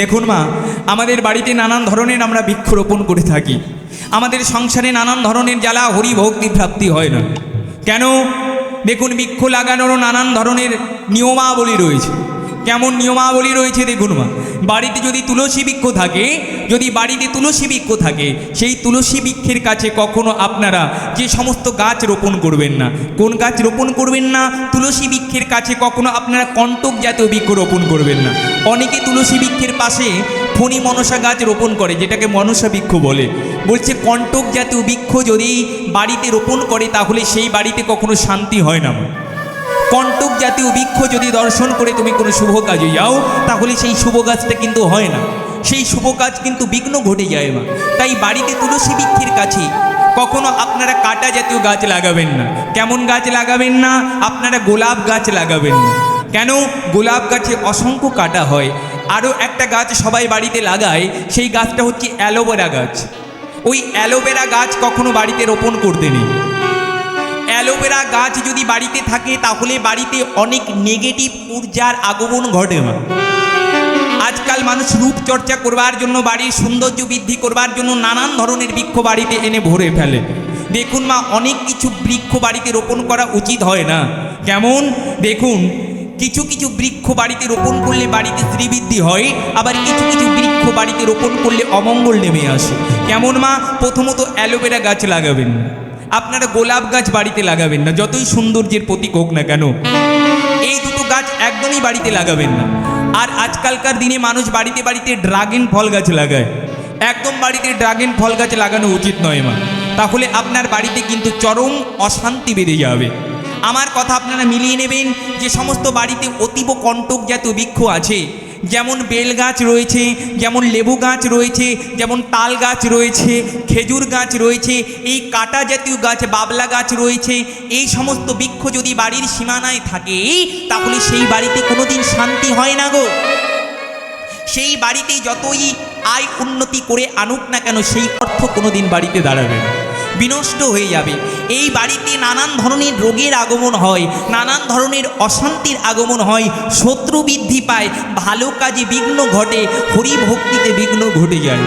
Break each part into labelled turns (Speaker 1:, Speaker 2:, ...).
Speaker 1: দেখুন মা, আমাদের বাড়িতে নানান ধরনের আমরা বৃক্ষরোপণ করে থাকি। আমাদের সংসারে নানান ধরনের জ্বালা হরি ভক্তি প্রাপ্তি হয় না। কেন? দেখুন, বৃক্ষ লাগানোরও নানান ধরনের নিয়মাবলী রয়েছে। কেমন নিয়মাবলী রয়েছে দেখুন মা বাড়িতে যদি তুলসী বৃক্ষ থাকে, যদি বাড়িতে তুলসী বৃক্ষ থাকে, সেই তুলসী বৃক্ষের কাছে কখনো আপনারা যে সমস্ত গাছ রোপণ করবেন না। কোন গাছ রোপণ করবেন না? তুলসী বৃক্ষের কাছে কখনো আপনারা কণ্টক জাতীয় বৃক্ষ রোপণ করবেন না। অনেকে তুলসী বৃক্ষের পাশে ফণি মনসা গাছ রোপণ করে, যেটাকে মনসা বৃক্ষ বলে। বলছে কণ্টক জাতীয় বৃক্ষ যদি বাড়িতে রোপণ করে, তাহলে সেই বাড়িতে কখনো শান্তি হয় না। কণ্টক জাতীয় বৃক্ষ যদি দর্শন করে তুমি কোনো শুভ কাজে যাও, তাহলে সেই শুভ কাজটা কিন্তু হয় না। সেই শুভ কাজ কিন্তু বিঘ্ন ঘটে যায় না। তাই বাড়িতে তুলসী বৃক্ষের কাছে কখনো আপনারা কাটা জাতীয় গাছ লাগাবেন না। কেমন গাছ লাগাবেন না? আপনারা গোলাপ গাছ লাগাবেন না। কেন? গোলাপ গাছে অসংখ্য কাটা হয়। আরও একটা গাছ সবাই বাড়িতে লাগায়, সেই গাছটা হচ্ছে অ্যালোভেরা গাছ। ওই অ্যালোভেরা গাছ কখনো বাড়িতে রোপণ করতে নেই। অ্যালোভেরা গাছ যদি বাড়িতে থাকে, তাহলে বাড়িতে অনেক নেগেটিভ ঊর্জার আগমন ঘটে। মা আজকাল মানুষ রূপচর্চা করবার জন্য, বাড়ির সৌন্দর্য বৃদ্ধি করবার জন্য নানান ধরনের বৃক্ষ বাড়িতে এনে ভরে ফেলে। দেখুন মা, অনেক কিছু বৃক্ষ বাড়িতে রোপণ করা উচিত হয় না। কেমন দেখুন, কিছু কিছু বৃক্ষ বাড়িতে রোপণ করলে বাড়িতে শ্রীবৃদ্ধি হয়, আবার কিছু কিছু বৃক্ষ বাড়িতে রোপণ করলে অমঙ্গল নেমে আসে। কেমন মা, প্রথমত অ্যালোভেরা গাছ লাগাবেন। আপনারা গোলাপ গাছ বাড়িতে লাগাবেন না, যতই সৌন্দর্যের প্রতীক হোক না কেন, এই দুটো গাছ একদমই বাড়িতে লাগাবেন না। আর আজকালকার দিনে মানুষ বাড়িতে বাড়িতে ড্রাগন ফল গাছ লাগায়। একদম বাড়িতে ড্রাগন ফল গাছ লাগানো উচিত নয় মা। তাহলে আপনার বাড়িতে কিন্তু চরম অশান্তি বেড়ে যাবে। আমার কথা আপনারা মিলিয়ে নেবেন যে সমস্ত বাড়িতে অতীব কণ্টক জাতীয় বৃক্ষ আছে যেমন বেল গাছ রয়েছে, যেমন লেবু গাছ রয়েছে, যেমন তাল গাছ রয়েছে, খেজুর গাছ রয়েছে, এই কাটা জাতীয় গাছ, বাবলা গাছ রয়েছে, এই সমস্ত বৃক্ষ যদি বাড়ির সীমানায় থাকে, তাহলে সেই বাড়িতে কোনোদিন শান্তি হয় না গো। সেই বাড়িতে যতই আয় উন্নতি করে আনুক না কেন, সেই অর্থ কোনোদিন বাড়িতে দাঁড়াবে না। বিনষ্ট হয়ে যাবে। এই বাড়িতে নানান ধরনের রোগের আগমন হয়, নানান ধরনের অশান্তির আগমন হয়, শত্রু বৃদ্ধি পায়, ভালো কাজে বিঘ্ন ঘটে, হরিভক্তিতে বিঘ্ন ঘটে যায়।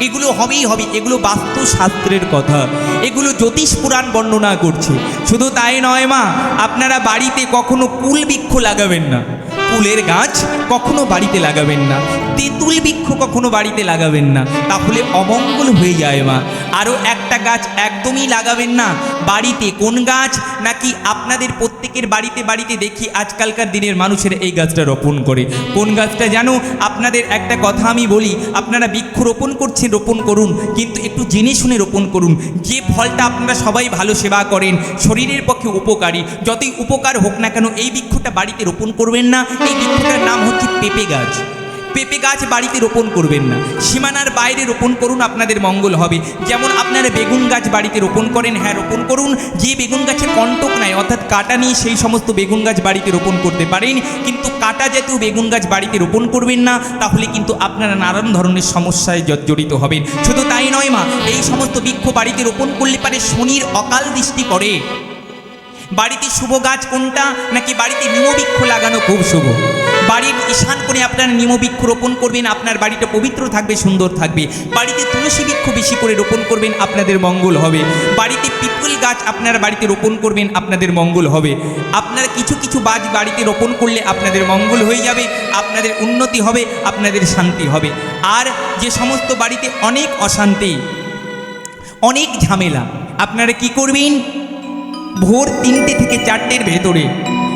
Speaker 1: এগুলো হবেই হবে, এগুলো বাস্তুশাস্ত্রের কথা। এগুলো জ্যোতিষ পুরাণ বর্ণনা করছে। শুধু তাই নয় মা, আপনারা বাড়িতে কখনো কুল বৃক্ষ লাগাবেন না। কুলের গাছ কখনো বাড়িতে লাগাবেন না। তেঁতুল বৃক্ষ কখনো বাড়িতে লাগাবেন না। তাহলে অমঙ্গল হয়ে যায় মা। আরও একটা গাছ একদমই লাগাবেন না। বাড়িতে কোন গাছ? নাকি আপনাদের প্রত্যেকের বাড়িতে বাড়িতে দেখি আজকালকার দিনের মানুষের এই গাছটা রোপণ করে। কোন গাছটা জানো? আপনাদের একটা কথা আমি বলি, আপনারা বৃক্ষ রোপণ করছেন, রোপণ করুন, কিন্তু একটু জেনে শুনে রোপণ করুন। যে ফলটা আপনারা সবাই ভালো সেবা করেন, শরীরের পক্ষে উপকারী। যতই উপকার হোক না কেন, এই বৃক্ষটা বাড়িতে রোপণ করবেন না। এই বৃক্ষটার নাম হচ্ছে পেঁপে গাছ। পেঁপে গাছ বাড়িতে রোপণ করবেন না। সীমানার বাইরে রোপণ করুন, আপনাদের মঙ্গল হবে। যেমন আপনারা বেগুন গাছ বাড়িতে রোপণ করেন হ্যাঁ রোপণ করুন। যে বেগুন গাছে কণ্টক নাই, অর্থাৎ কাটা নিয়ে সেই সমস্ত বেগুন গাছ বাড়িতে রোপণ করতে পারেন। কিন্তু কাটা জাতীয় বেগুন গাছ বাড়িতে রোপণ করবেন না, তাহলে কিন্তু আপনারা নানান ধরনের সমস্যায় জর্জরিত হবেন। শুধু তাই নয় মা, এই সমস্ত বৃক্ষ বাড়িতে রোপণ করলে পারে শনির অকাল দৃষ্টি করে বাড়িতে শুভ গাছ কোনটা? নাকি বাড়িতে নিমবৃক্ষ লাগানো খুব শুভ? বাড়ির ঈশান করে আপনারা নিমবৃক্ষ রোপণ করবেন, আপনার বাড়িটা পবিত্র থাকবে, সুন্দর থাকবে। বাড়িতে তুলসী বৃক্ষ বেশি করে রোপণ করবেন, আপনাদের মঙ্গল হবে। বাড়িতে পিপল গাছ আপনার বাড়িতে রোপণ করবেন, আপনাদের মঙ্গল হবে। আপনার কিছু কিছু গাছ বাড়িতে রোপণ করলে আপনাদের মঙ্গল হয়ে যাবে, আপনাদের উন্নতি হবে, আপনাদের শান্তি হবে। আর যে সমস্ত বাড়িতে অনেক অশান্তি, অনেক ঝামেলা, আপনারা কি করবেন? ভোর তিনটে থেকে চারটের ভেতরে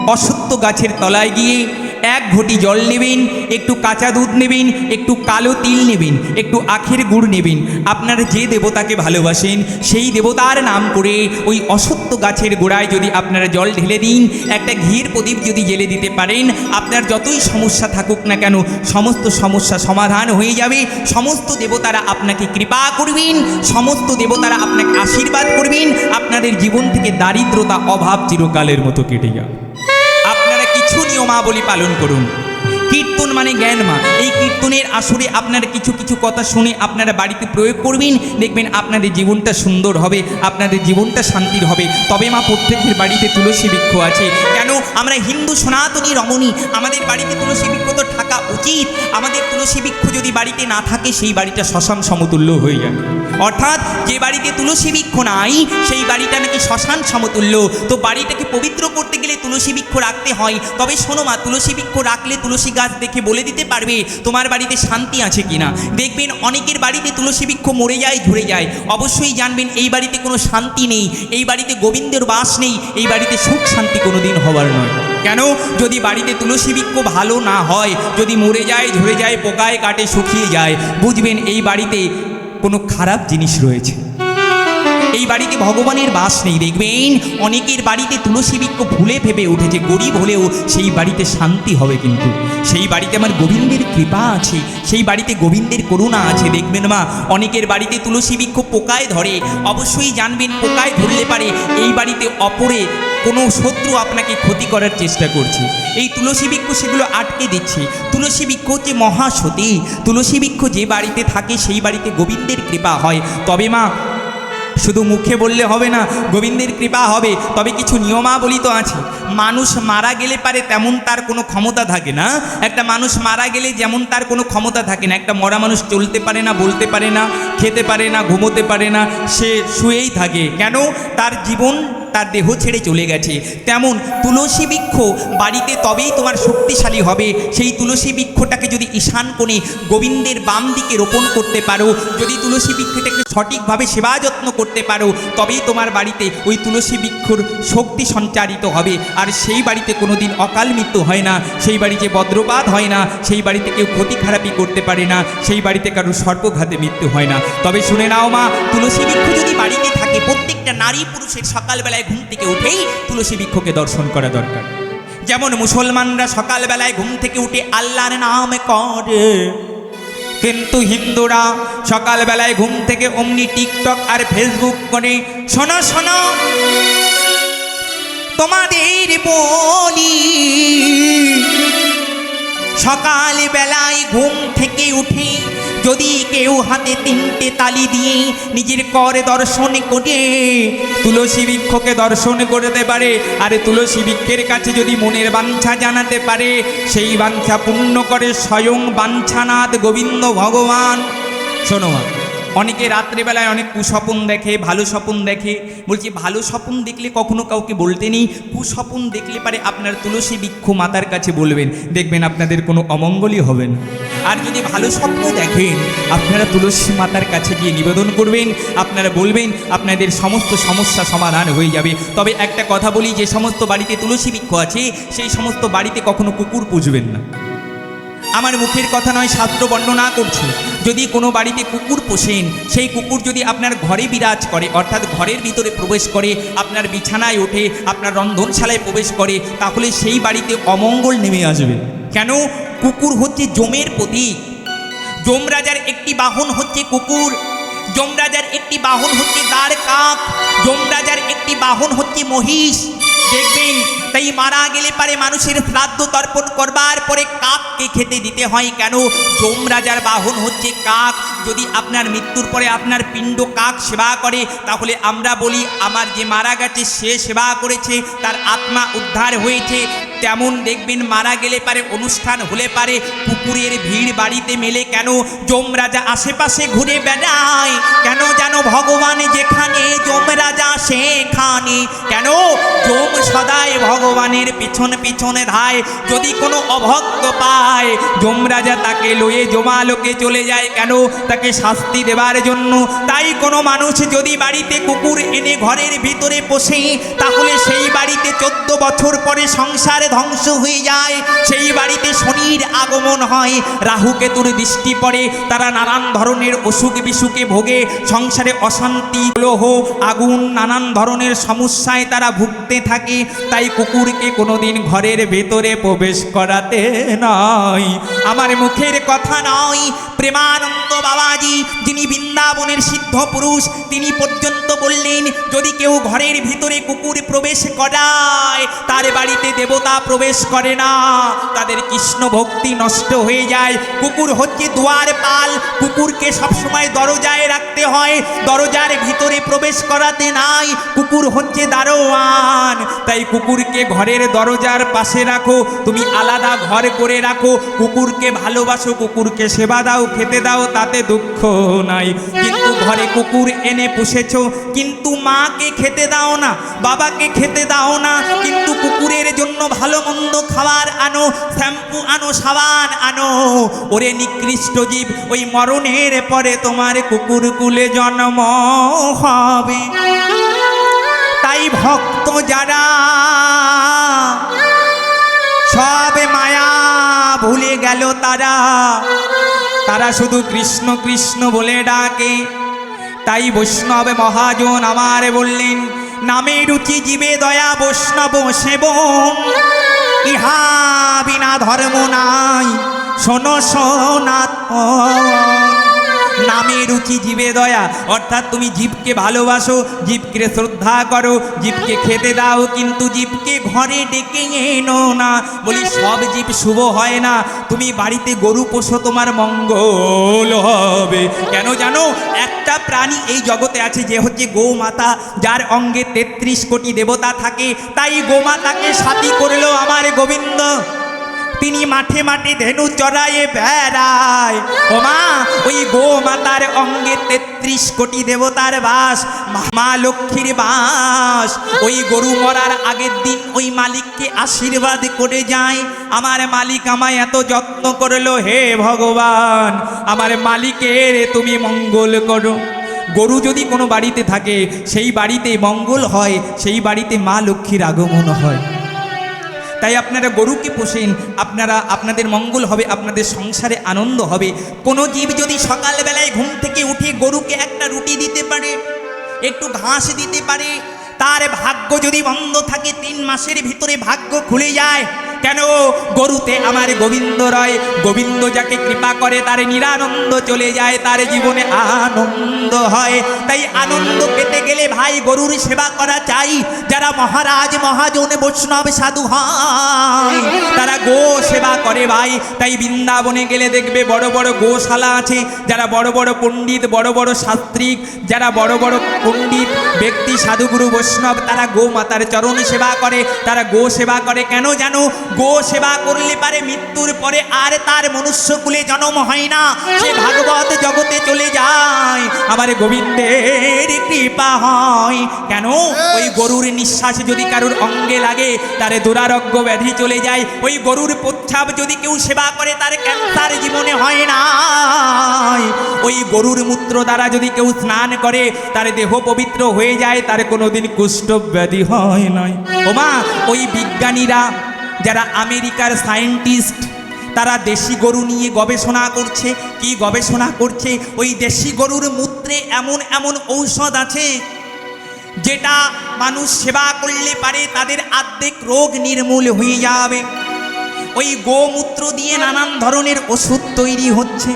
Speaker 1: অসত্য গাছের তলায় গিয়ে এক ঘটি জল নেবেন, একটু কাঁচা দুধ নেবেন, একটু কালো তিল নেবেন, একটু আখের গুড় নেবেন। আপনারা যে দেবতাকে ভালোবাসেন, সেই দেবতার নাম করে ওই অসত্য গাছের গোড়ায় যদি আপনারা জল ঢেলে দিন, একটা ঘির প্রদীপ যদি জেলে দিতে পারেন, আপনার যতই সমস্যা থাকুক না কেন, সমস্ত সমস্যা সমাধান হয়ে যাবে। সমস্ত দেবতারা আপনাকে কৃপা করবেন, সমস্ত দেবতারা আপনাকে আশীর্বাদ করবেন। আপনাদের জীবন থেকে দারিদ্রতা অভাব চিরকালের মতো কেটে যাবে। নিয়মাবলী পালন করুন। কীর্তন মানে জ্ঞান মা। এই কীর্তনের আসরে আপনারা কিছু কিছু কথা শুনে আপনারা বাড়িতে প্রয়োগ করবেন, দেখবেন আপনাদের জীবনটা সুন্দর হবে, আপনাদের জীবনটা শান্তির হবে। তবে মা, প্রত্যেকের বাড়িতে তুলসী বৃক্ষ আছে। কেন? আমরা হিন্দু সনাতনী রমণী। আমাদের বাড়িতে তুলসী বৃক্ষ তো থাকা উচিত। আমাদের তুলসী বৃক্ষ যদি বাড়িতে না থাকে, সেই বাড়িটা শ্মশান সমতুল্য হয়ে যাবে। অর্থাৎ যে বাড়িতে তুলসী বৃক্ষ নাই, সেই বাড়িটা নাকি শ্মশান সমতুল্য। তো বাড়িটাকে পবিত্র করতে গেলে তুলসী বৃক্ষ রাখতে হয়। তবে শোনো মা, তুলসী বৃক্ষ রাখলে তুলসী গাছ দেখে বলে দিতে পারবে তোমার বাড়িতে শান্তি আছে কিনা। দেখবেন অনেকের বাড়িতে তুলসী বৃক্ষ মরে যায়, ঝরে যায়। অবশ্যই জানবেন এই বাড়িতে কোনো শান্তি নেই। এই বাড়িতে গোবিন্দের বাস নেই, এই বাড়িতে সুখ শান্তি কোনোদিন হবার নয়। কেন? যদি বাড়িতে তুলসী বৃক্ষ ভালো না হয়, যদি মরে যায়, ঝরে যায়, পোকায় কাটে, শুকিয়ে যায়, বুঝবেন এই বাড়িতে কোনো খারাপ জিনিস রয়েছে। এই বাড়িতে ভগবানের বাস নেই, দেখবেন? অনেকের বাড়িতে তুলসী বৃক্ষ ভুলে ভেবে উঠেছে, গরিব হলেও সেই বাড়িতে শান্তি হবে কিন্তু। সেই বাড়িতে আমার গোবিন্দের কৃপা আছে, সেই বাড়িতে গোবিন্দের করুণা আছে, দেখবেন মা? অনেকের বাড়িতে তুলসী বৃক্ষ পোকায় ধরে, অবশ্যই জানবেন পোকায় ধরলে পারে, এই বাড়িতে অপরে কোনো শত্রু আপনাকে ক্ষতি করার চেষ্টা করছে। এই তুলসী বৃক্ষ সেগুলো আটকে দিচ্ছে। তুলসী বৃক্ষ হচ্ছে মহাসতী। তুলসী বৃক্ষ যে বাড়িতে থাকে, সেই বাড়িতে গোবিন্দের কৃপা হয়। তবে মা শুধু মুখে বললে হবে না, গোবিন্দের কৃপা হবে। তবে কিছু নিয়মাবলী তো আছে। মানুষ মারা গেলে পারে তেমন তার কোনো ক্ষমতা থাকে না। একটা মানুষ মারা গেলে যেমন তার কোনো ক্ষমতা থাকে না। একটা মরা মানুষ চলতে পারে না, বলতে পারে না, খেতে পারে না, ঘুমোতে পারে না, সে শুয়েই থাকে। কেন? তার জীবন, তার দেহ ছেড়ে চলে গেছে। তেমন তুলসী বৃক্ষ বাড়িতে তবেই তোমার শক্তিশালী হবে। সেই তুলসী বৃক্ষটাকে যদি ঈশান কোণে গোবিন্দের বাম দিকে রোপণ করতে পারো, যদি তুলসী বৃক্ষটাকে সঠিকভাবে সেবা যত্ন করতে পারো, তবেই তোমার বাড়িতে ওই তুলসী বৃক্ষর শক্তি সঞ্চারিত হবে। আর সেই বাড়িতে কোনো দিন অকাল মৃত্যু হয় না, সেই বাড়িতে বজ্রপাত হয় না, সেই বাড়িতে কেউ ক্ষতি খারাপি করতে পারে না, সেই বাড়িতে কারও সর্পঘাতে মৃত্যু হয় না। তবে শুনে নাও মা, তুলসী বৃক্ষ যদি বাড়িতে থাকে, প্রত্যেকটা নারী পুরুষের সকালবেলায় ঘুম থেকে উঠেই তুলসী বৃক্ষকে দর্শন করা দরকার। যেমন মুসলমানরা সকালবেলায় ঘুম থেকে উঠে আল্লাহর নাম করে। কিন্তু হিন্দুরা সকালবেলায় ঘুম থেকে অমনি টিকটক আর ফেসবুক করে, শোনো শোনো, তোমাদের বলি সকাল বেলায় ঘুম থেকে উঠে যদি কেউ হাতে তিনটে তালি দিয়ে নিজের করে দর্শন করে, তুলসী বৃক্ষকে দর্শন করতে পারে, আর তুলসী বৃক্ষের কাছে যদি মনের বাঞ্ছা জানাতে পারে, সেই বাঞ্ছা পূর্ণ করে স্বয়ং বাঞ্ছানাথ গোবিন্দ ভগবান। শোনো অনেকে রাত্রেবেলায় অনেক কুস্বপন দেখে, ভালো স্বপন দেখে। বলছি, ভালো স্বপন দেখলে কখনো কাউকে বলতে নেই। কুস্বপন দেখলে পারে আপনার তুলসী বৃক্ষ মাতার কাছে বলবেন। দেখবেন আপনাদের কোনো অমঙ্গলই হবে না। আর যদি ভালো স্বপ্ন দেখেন, আপনারা তুলসী মাতার কাছে গিয়ে নিবেদন করবেন। আপনারা বলবেন, আপনাদের সমস্ত সমস্যা সমাধান হয়ে যাবে। তবে একটা কথা বলি, যে সমস্ত বাড়িতে তুলসী বৃক্ষ আছে, সেই সমস্ত বাড়িতে কখনো কুকুর পুষবেন না। আমার মুখের কথা নয়, শাস্ত্র বর্ণনা করছি। যদি কোনো বাড়িতে কুকুর পোষেন, সেই কুকুর যদি আপনার ঘরে বিরাজ করে, অর্থাৎ ঘরের ভিতরে প্রবেশ করে, আপনার বিছানায় ওঠে, আপনার রন্ধনশালায় প্রবেশ করে, তাহলে সেই বাড়িতে অমঙ্গল নেমে আসবে। কেন? কুকুর হচ্ছে জমের প্রতীক। যমরাজার একটি বাহন হচ্ছে কুকুর। যমরাজার একটি বাহন হচ্ছে দ্বার কাক। যমরাজার একটি বাহন হচ্ছে মহিষ। দেখবেন, তাই মারা গেলে পারে মানুষের শ্রাদ্ধ তর্পণ করবার পরে কাককে খেতে দিতে হয় কেন? যমরাজার বাহন হচ্ছে কাক। যদি আপনার মৃত্যুর পরে আপনার পিণ্ড কাক সেবা করে, তাহলে আমরা বলি, আমার যে মারা গেছে সে সেবা করেছে, তার আত্মা উদ্ধার হয়েছে। তেমন দেখবেন মারা গেলে পারে, অনুষ্ঠান হলে পারে কুকুরের ভিড় বাড়িতে মেলে কেন? যমরাজা আশেপাশে ঘুরে বেড়ায়। কেন যেন ভগবান যেখানে, যমরাজা সেখানে। কেন? যম সদায় ভগবানের পিছন পিছনে ধায়। যদি কোনো অভক্ত পায়, যমরাজা তাকে লয়ে জমালোকে চলে যায়। কেন? তাকে শাস্তি দেবার জন্য। তাই কোনো মানুষ যদি বাড়িতে কুকুর এনে ঘরের ভিতরে পোষে, তাহলে সেই বাড়িতে চোদ্দ বছর পরে সংসার ধ্বংস হয়ে যায়। সেই বাড়িতে শনির আগমন হয়। রাহু কেতুর দৃষ্টি পড়ে। তারা নানান ধরনের অসুখ বিসুখে ভোগে। সংসারে অশান্তি লোহ আগুন, নানান ধরনের সমস্যায় তারা ভুগতে থাকে। তাই কুকুরকে কোনোদিন ঘরের ভেতরে প্রবেশ করাতে নয় আমার মুখের কথা নয়। প্রেমানন্দ বাবাজি, যিনি বৃন্দাবনের সিদ্ধ পুরুষ, তিনি পর্যন্ত বললেন, যদি কেউ ঘরের ভিতরে কুকুর প্রবেশ করায়, তার বাড়িতে দেবতা প্রবেশ করে না। তাদের কৃষ্ণ ভক্তি নষ্ট হয়ে যায়। কুকুর হচ্ছে দুয়ার পাল। কুকুরকে সবসময় দরজায় রাখতে হয়। দরজার ভিতরে প্রবেশ করাতে নাই। কুকুর হচ্ছে দারোয়ান। তাই কুকুরকে ঘরের দরজার পাশে রাখো। তুমি আলাদা ঘর করে রাখো। কুকুরকে ভালোবাসো। কুকুরকে সেবা দাও। খেতে দাও, তাতে দুঃখ নাই। কিন্তু ঘরে কুকুর এনে পুষেছ, কিন্তু মাকে খেতে দাও না, বাবাকে খেতে দাও না। কিন্তু কুকুরের জন্য ভালো মন্দ খাবার আনো, শ্যাম্পু আনো, সাবান আনো। ওরে নিকৃষ্ট জীব, ওই মরণের পরে তোমার কুকুর কুলে জন্ম হবে। তাই ভক্ত যারা সব মায়া ভুলে গেল তারা তারা শুধু কৃষ্ণ কৃষ্ণ বলে ডাকে। তাই বৈষ্ণবে মহাজন আমারে বললেন, নামে রুচি জীবে দয়া বৈষ্ণব সেব। ইহা বিনা ধর্ম নাই, শোনো সনাতন। নামে রুচি জীবে দয়া। অর্থাৎ তুমি জীবকে ভালোবাসো, জীবকে শ্রদ্ধা করো, জীবকে খেতে দাও, কিন্তু জীবকে ঘরে ডেকে এনো না। বলি, সব জীব শুভ হয় না। তুমি বাড়িতে গরু পোষো, তোমার মঙ্গল হবে। কেন জানো? একটা প্রাণী এই জগতে আছে যে হচ্ছে গোমাতা, যার অঙ্গে তেত্রিশ কোটি দেবতা থাকে। তাই গোমাতাকে সাথী করল আমার গোবিন্দ। তিনি মাঠে মাঠে ধেনু চড়ায়ে বেড়ায়। ও মা, ওই গো মাতার অঙ্গে তেত্রিশ কোটি দেবতার বাস, মা লক্ষ্মীর বাস। ওই গরু মরার আগের দিন ওই মালিককে আশীর্বাদ করে যায়। আমার মালিক আমায় এত যত্ন করল, হে ভগবান, আমার মালিকের তুমি মঙ্গল করো। গরু যদি কোনো বাড়িতে থাকে, সেই বাড়িতে মঙ্গল হয়, সেই বাড়িতে মা লক্ষ্মীর আগমন হয়। তাই আপনারা গরুকে পোষেন? আপনারা, আপনাদের মঙ্গল হবে, আপনাদের সংসারে আনন্দ হবে। কোনো জীব যদি সকালবেলায় ঘুম থেকে উঠে গরুকে একটা রুটি দিতে পারে, একটু ঘাস দিতে পারে, তার ভাগ্য যদি বন্ধ থাকে, তিন মাসের ভিতরে ভাগ্য খুলে যায় কেন? গরুতে আমার গোবিন্দ রয়। গোবিন্দ যাকে কৃপা করে, তার নিরানন্দ চলে যায়, তার জীবনে আনন্দ হয়। তাই আনন্দ পেতে গেলে ভাই গরুর সেবা করা চাই। যারা মহারাজ, মহাজন, বৈষ্ণব, সাধু হয়, তারা গো সেবা করে ভাই। তাই বৃন্দাবনে গেলে দেখবে বড় বড় গোশালা আছে। যারা বড় বড় পণ্ডিত, বড় বড় শাস্ত্রিক, যারা বড় বড় পণ্ডিত, ব্যক্তি, সাধুগুরু, বৈষ্ণব, তারা গো মাতার চরণ সেবা করে। তারা গো সেবা করে। কেন জানো? গো সেবা করলে পারে মৃত্যুর পরে আর তার মনুষ্যকুলে জন্ম হয় না। সে ভাগবত জগতে চলে যায় আমার গোবিন্দের কৃপা হয়। কেন? ওই গরুর নিঃশ্বাস যদি কারুর অঙ্গে লাগে, তার দুরারোগ্য ব্যাধি চলে যায়। ওই গরুর প্রচ্ছাপ যদি কেউ সেবা করে, তার ক্যান্সার জীবনে হয় না। ওই গরুর মূত্র দ্বারা যদি কেউ স্নান করে, তার দেহ পবিত্র হয়ে যায়, তার কোনোদিন কুষ্ঠ ব্যাধি হয় নয় ওমা, ওই বিজ্ঞানীরা যারা আমেরিকার সায়েন্টিস্ট, তারা দেশি গরু নিয়ে গবেষণা করছে। কি গবেষণা করছে? ওই দেশি গরুর মূত্রে এমন এমন ঔষধ আছে, যেটা মানুষ সেবা করলে পারে তাদের আর্ধেক রোগ নির্মূল হয়ে যাবে। ওই গোমূত্র দিয়ে নানান ধরনের ওষুধ তৈরি হচ্ছে।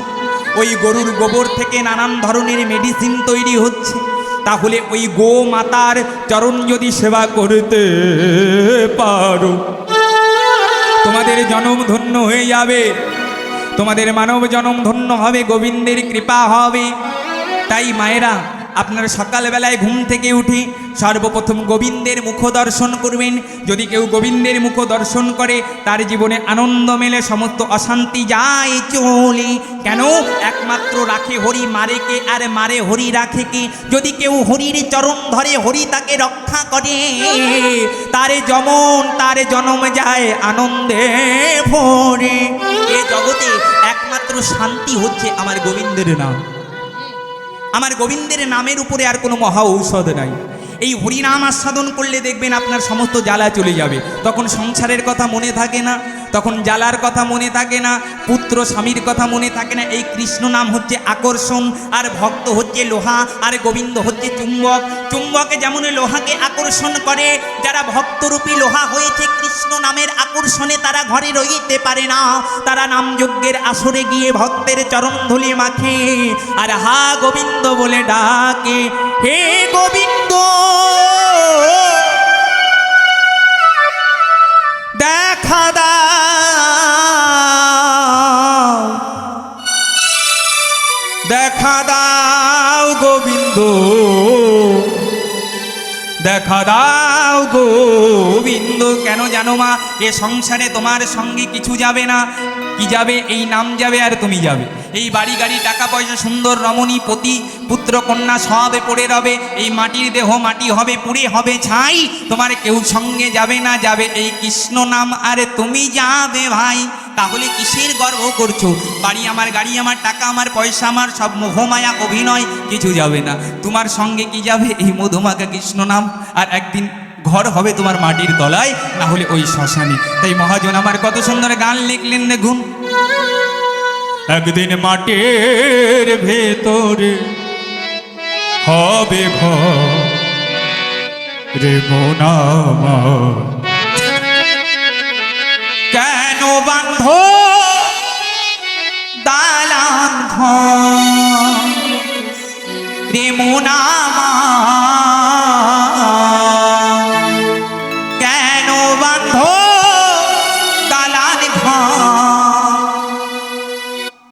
Speaker 1: ওই গরুর গোবর থেকে নানান ধরনের মেডিসিন তৈরি হচ্ছে। তাহলে ওই গো মাতার চরণ যদি সেবা করতে পারো তোমাদের জনম ধন্য হয়ে যাবে। তোমাদের মানব জনম ধন্য হবে, গোবিন্দের কৃপা হবে। তাই মায়েরা আপনারা সকালবেলায় ঘুম থেকে উঠে, সর্বপ্রথম গোবিন্দের মুখ দর্শন করবেন। যদি কেউ গোবিন্দের মুখ দর্শন করে, তার জীবনে আনন্দ মেলে, সমস্ত অশান্তি যায় চলে। কেন? একমাত্র রাখে হরি মারে কে আর মারে হরি রাখে কে? যদি কেউ হরির চরণ ধরে, হরি তাকে রক্ষা করে। তারে যমন, তার জনম যায় আনন্দে ভরে। এ জগতে একমাত্র শান্তি হচ্ছে আমার গোবিন্দের নাম। আমার গোবিন্দের নামের উপরে আর কোনো মহা ঔষধ নাই। এই হরিনাম আস্বাদন করলে দেখবেন আপনার সমস্ত জ্বালা চলে যাবে। তখন সংসারের কথা মনে থাকে না। তখন জ্বালার কথা মনে থাকে না, পুত্র স্বামীর কথা মনে থাকে না। এই কৃষ্ণ নাম হচ্ছে আকর্ষণ, আর ভক্ত হচ্ছে লোহা, আর গোবিন্দ হচ্ছে চুম্বক। চুম্বকে যেমন লোহাকে আকর্ষণ করে, যারা ভক্তরূপী লোহা হয়েছে, কৃষ্ণ নামের আকর্ষণে তারা ঘরে রইতে পারে না। তারা নামযজ্ঞের আসরে গিয়ে ভক্তের চরণ ধুলি মাখে। আর হা গোবিন্দ বলে ডাকে, হে গোবিন্দ দেখ দাও দেখা দাও গোবিন্দ। দেখা দাও গোবিন্দ কেন জানো মা? এ সংসারে তোমার সঙ্গে কিছু যাবে না। কি যাবে? এই নাম যাবে আর তুমি যাবে। এই বাড়ি গাড়ি, টাকা পয়সা, সুন্দর রমণী, পতি, পুত্র, কন্যা সবে পড়ে রবে। এই মাটির দেহ মাটি হবে, পুড়ে হবে ছাই। তোমার কেউ সঙ্গে যাবে না, যাবে এই কৃষ্ণ নাম। আরে তুমি যাবে ভাই। তাহলে কিসের গর্ব করছ? বাড়ি আমার, গাড়ি আমার, টাকা আমার, পয়সা আমার, সব মোহমায়া, অভিনয়। কিছু যাবে না। তোমার সঙ্গে কি যাবে? এই মধুমাখা কৃষ্ণ নাম। আর একদিন ঘর হবে তোমার মাটির তলায় না হলে ওই শ্মশানে। তাই মহাজন আমার কত সুন্দর গান লিখলেন, দেখুন। একদিন মাটির ভেতরে হবে ঘরে মোনামা কেন বান্ধ দালান ঘর? রে